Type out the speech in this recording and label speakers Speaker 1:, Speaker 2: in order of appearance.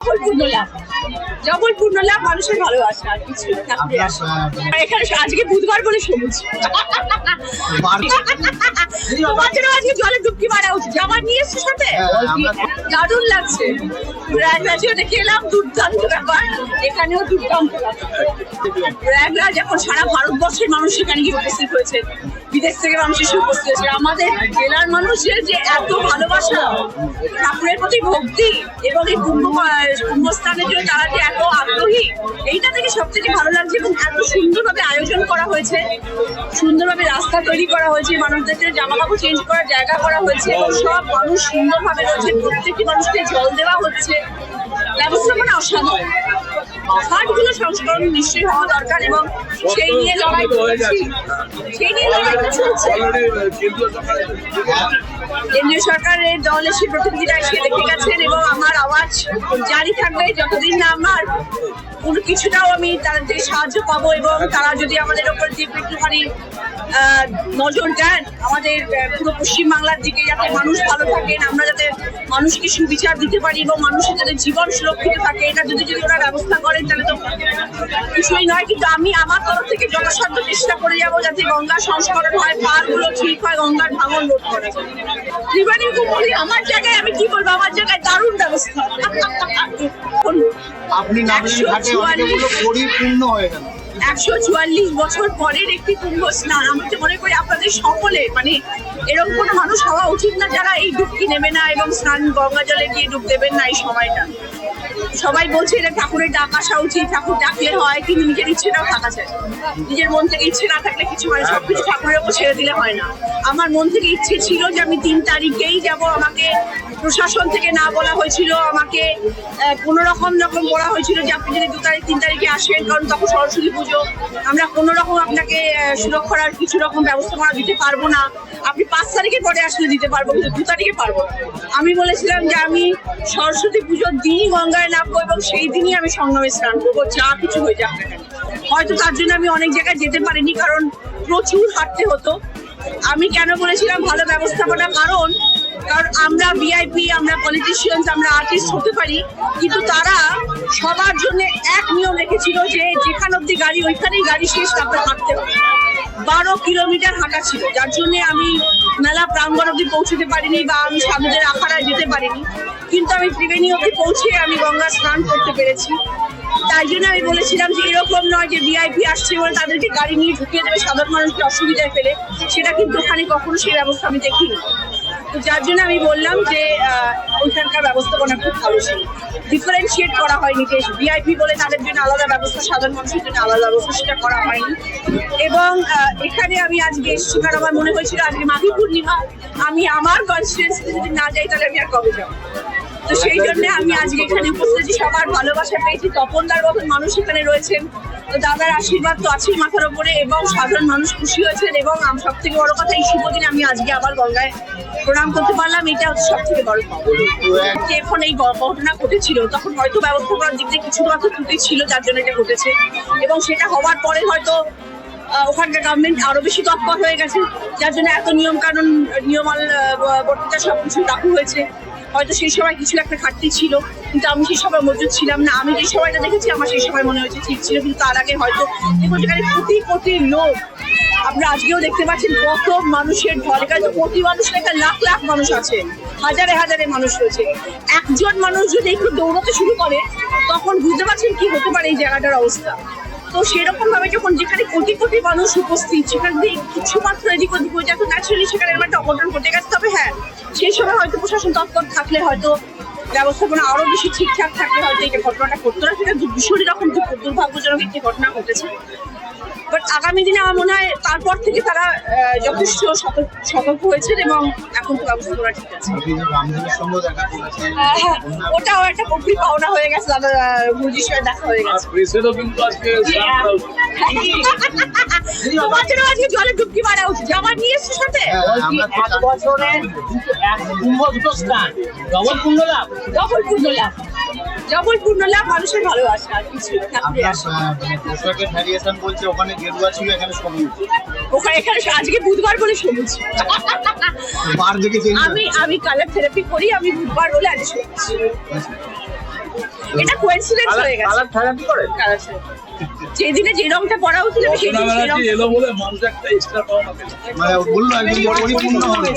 Speaker 1: Double পূর্ণ লাভ double লাভ মানুষের ভালোবাসা আর কিছু এখানে আজকে বুধবার বলে সবুজ। আজকে জলে ডুবকি মারা উচিত। জামা নিয়ে এসছো দারুণ লাগছে। প্রয়াগরাজে দেখে এলাম দুর্দান্ত ব্যাপার। এখানেও দুর্দান্ত প্রয়াগরাজ এখন সারা ভারতবর্ষের মানুষ সেখানে গিয়ে উপস্থিত হয়েছে। বিদেশ থেকে মানুষ এসে উপস্থিত হয়েছে। আমাদের জেলার মানুষের যে এত ভালোবাসা ঠাকুরের প্রতি ভক্তি এবং এই কুম্ভ কুম্ভস্থানের জন্য তারা যে এত আগ্রহী এইটা থেকে সব থেকে ভালো লাগছে এবং এত সুন্দরভাবে আয়োজন করা হয়েছে। সুন্দরভাবে রাস্তা তৈরি করা হয়েছে মানুষদের জামা কাপড় চেঞ্জ করার জায়গা করা হয়েছে এবং সব মানুষ সুন্দরভাবে রয়েছে, প্রত্যেকটি মানুষকে জল দেওয়া হচ্ছে। ব্যবস্থাপনা অসাধারণ। ঘাটগুলো সংস্করণ নিশ্চয়ই হওয়া দরকার এবং সেই নিয়ে লড়াই সেই নিয়ে লড়াইটা চলছে। কেন্দ্রীয় সরকারের দল এসে প্রতিনিধিরা এসে দেখে গেছেন এবং আমার আওয়াজ জারি থাকবে যতদিন না আমার। কোনো কিছুটাও আমি তাদের সাহায্য পাবো এবং তারা যদি আমাদের ওপর যে একটুখানি নজর দেন, আমাদের পুরো পুরো পশ্চিমবাংলার দিকে যাতে মানুষ ভালো থাকেন, আমরা যাতে মানুষকে সুবিচার দিতে পারি এবং মানুষের যাতে জীবন সুরক্ষিত থাকে এটা যদি যদি ওরা ব্যবস্থা করেন তাহলে তো কিছুই নয়। কিন্তু আমি আমার তরফ থেকে যথাসাধ্য চেষ্টা করে যাব যাতে গঙ্গা সংস্করণ হয় পারগুলো ঠিক হয় গঙ্গার ভাঙন রোধ করা ত্রিবেণী কুমোরি আমার জায়গায় আমি কি বলব? আমার জায়গায় দারুণ ব্যবস্থা।
Speaker 2: আপনি নামলেন ঘাটে অনেকগুলো পরিপূর্ণ হয়ে গেল।
Speaker 1: একশো চুয়াল্লিশ বছর পরের একটি কুম্ভ স্নান। আমি তো মনে করি আপনাদের সকলে মানে এরকম কোনো মানুষ হওয়া উচিত না যারা এই ডুবকি নেবে না এবং স্নান গঙ্গা জলে গিয়ে ডুব দেবেন না এই সময়টা। সবাই বলছে এটা ঠাকুরের ডাক আসা উচিত ঠাকুর ডাকলে হয় কিন্তু নিজের ইচ্ছেটাও থাকা চাই নিজের মন থেকে ইচ্ছে না থাকলে কিছু হয়। না। সবকিছু ঠাকুরের উপর ছেড়ে দিলে হয় না। আমার মন থেকে ইচ্ছে ছিল যে আমি তিন তারিখেই যাব আমাকে প্রশাসন থেকে না বলা হয়েছিল আমাকে কোনো রকম রকম বলা হয়েছিল যে আপনি যদি দু তারিখ তিন তারিখে আসেন কারণ তখন সরস্বতী পুজো আমরা কোনো রকম আপনাকে সুরক্ষার কিছু রকম ব্যবস্থা করা দিতে পারব না। আপনি পাঁচ তারিখের পরে আসলে দিতে পারব, কিন্তু দু তারিখে পারব। আমি বলেছিলাম যে আমি সরস্বতী পুজোর দিনই গঙ্গায় নামবো এবং সেই দিনই আমি সঙ্গমে স্নান করব, যা কিছু হয়ে যাবে হয়তো তার জন্য আমি অনেক জায়গায় যেতে পারিনি, কারণ প্রচুর হাঁটতে হতো। আমি কেন বলেছিলাম ভালো ব্যবস্থাপনা? কারণ কারণ আমরা ভিআইপি আমরা পলিটিশিয়ানস আমরা আর্টিস্ট হতে পারি, কিন্তু তারা সবার জন্য এক নিয়ম রেখেছিল যে যেখান অব্দি গাড়ি, ওইখানেই গাড়ি শেষ, তারপরে হাঁটতে হবে। বারো কিলোমিটার হাঁটা ছিল, যার জন্য আমি মেলা প্রাঙ্গণ অব্দি পৌঁছতে পারিনি বা আমি স্বামীদের আখাড়ায় যেতে পারিনি। কিন্তু আমি ত্রিবেণী অব্দি পৌঁছে আমি গঙ্গা স্নান করতে পেরেছি। তাই জন্য আমি বলেছিলাম যে এরকম নয় যে ভিআইপি আসছে বলে তাদেরকে গাড়ি নিয়ে ঢুকিয়ে দেবে, সাধারণ মানুষকে অসুবিধায় ফেলে। সেটা কিন্তু ওখানে কখনো সেই ব্যবস্থা আমি দেখিনি। তো যার জন্য আমি বললাম যে ওইখানকার ব্যবস্থাপনা খুব ভালো ছিল। ডিফারেন্সিয়েট করা হয়নি যে ভিআইপি বলে তাদের জন্য আলাদা ব্যবস্থা, সাধারণ মানুষের জন্য আলাদা ব্যবস্থা সেটা করা হয়নি। এবং এখানে আমি আজকে এসেছি কারণ আমার মনে হয়েছিল আজকে মাঘী পূর্ণিমা, আমি আমার কনস্টিটুয়েন্সিতে যদি না যাই তাহলে আমি আর কবে যাব? তো সেই জন্য আমি আজকে এখানে উপস্থিত, সবার ভালোবাসা পেয়েছি। তপনদার মতন মানুষ এখানে রয়েছেন। তো দাদার আশীর্বাদ তো আছেই মাথার উপরে এবং সাধারণ মানুষ খুশি হয়েছেন এবং সব থেকে বড় কথা এই শুভ দিনে আমি আজকে আবার গঙ্গায় প্রণাম করতে পারলাম। এটা হচ্ছে সব থেকে বড়। যে এখন এই ঘটনা ঘটেছিল, তখন হয়তো ব্যবস্থাপনার দিক দিয়ে কিছু মাত্র ত্রুটি ছিল, যার জন্য এটা ঘটেছে। এবং সেটা হওয়ার পরে হয়তো ওখানকার গভর্নমেন্ট আরও বেশি তৎপর হয়ে গেছে। যার জন্য এত নিয়ম কানুন নিয়মাল বর্তিতা সবকিছু রাখা হয়েছে। হয়তো সেই সময় কিছু একটা ঘাটতি ছিল, কিন্তু আমি সেই সময় মজুদ ছিলাম না। আমি যে সময়টা দেখেছি, আমার সেই সময় মনে হয়েছে ঠিক ছিল, কিন্তু তার আগে হয়তো দেখুন কোটি কোটি লোক আমরা আজকেও দেখতে পাচ্ছেন কত মানুষের ঢল। এখানে তো কোটি মানুষের একটা লাখ লাখ মানুষ আছে, হাজারে হাজারে মানুষ রয়েছে। একজন মানুষ যদি একটু দৌড়াতে শুরু করে, তখন বুঝতে পারছেন কি হতে পারে এই জায়গাটার অবস্থা। তো সেরকম ভাবে যখন যেখানে কোটি কোটি মানুষ উপস্থিত, সেখান থেকে কিছু মাত্র এদিক ওদিক হয়ে যায়, তো ন্যাচারালি সেখানে একটা অঘটন ঘটে গেছে। তবে হ্যাঁ সেই সময় হয়তো প্রশাসন তৎপর থাকলে হয়তো ব্যবস্থাপনা আরও বেশি ঠিকঠাক থাকলে হয়তো এই ঘটনাটা ঘটতো না। সেটা দু- ভীষণই রকম দুর্ভাগ্যজনক একটি ঘটনা ঘটেছে। বাট আগামী দিনে আমার মনে হয় তারপর থেকে তারা যথেষ্ট সতর্ক হয়েছেন এবং এখন তো ব্যবস্থাপনা ঠিক আছে। হ্যাঁ, হ্যাঁ, ওটাও একটা গভীর পাওনা হয়ে গেছে দাদা গুরুজির সঙ্গে দেখা হয়ে গেছে।
Speaker 3: আজকে
Speaker 1: জন্য আজকে জলে ডুবকি মারা উচিত জামা নিয়ে এসছো সাথে
Speaker 2: হ্যাঁ, আমরা
Speaker 4: এক বছরের এক কুম্ভ দুটো স্নান ডবল কুম্ভ লাভ।
Speaker 1: ডবল কুম্ভ লাভ। ডবল পূর্ণ লাভ মানুষের ভালোবাসা আর কিছু না।
Speaker 2: আপনার আহ, পোশাকের ভ্যারিয়েশন বলছে ওখানে গেরুয়া ছিল এখানে সবুজ।
Speaker 1: ওখানে এখানে আজকে বুধবার বলে সবুজ। আমি আমি কালার থেরাপি করি আমি বুধবার বলে আজ সবুজ। এটা কোয়েন্সিডেন্স হয়ে গেছে।
Speaker 3: কালার থাকাতে করে?
Speaker 1: কালার। যেদিনে যে রংটা পরা উচিত আমি সেই রং
Speaker 3: এলো বলে মানুষ একটা এক্সট্রা পাওয়া
Speaker 2: মানে বলল একদম পরিপূর্ণ হবে।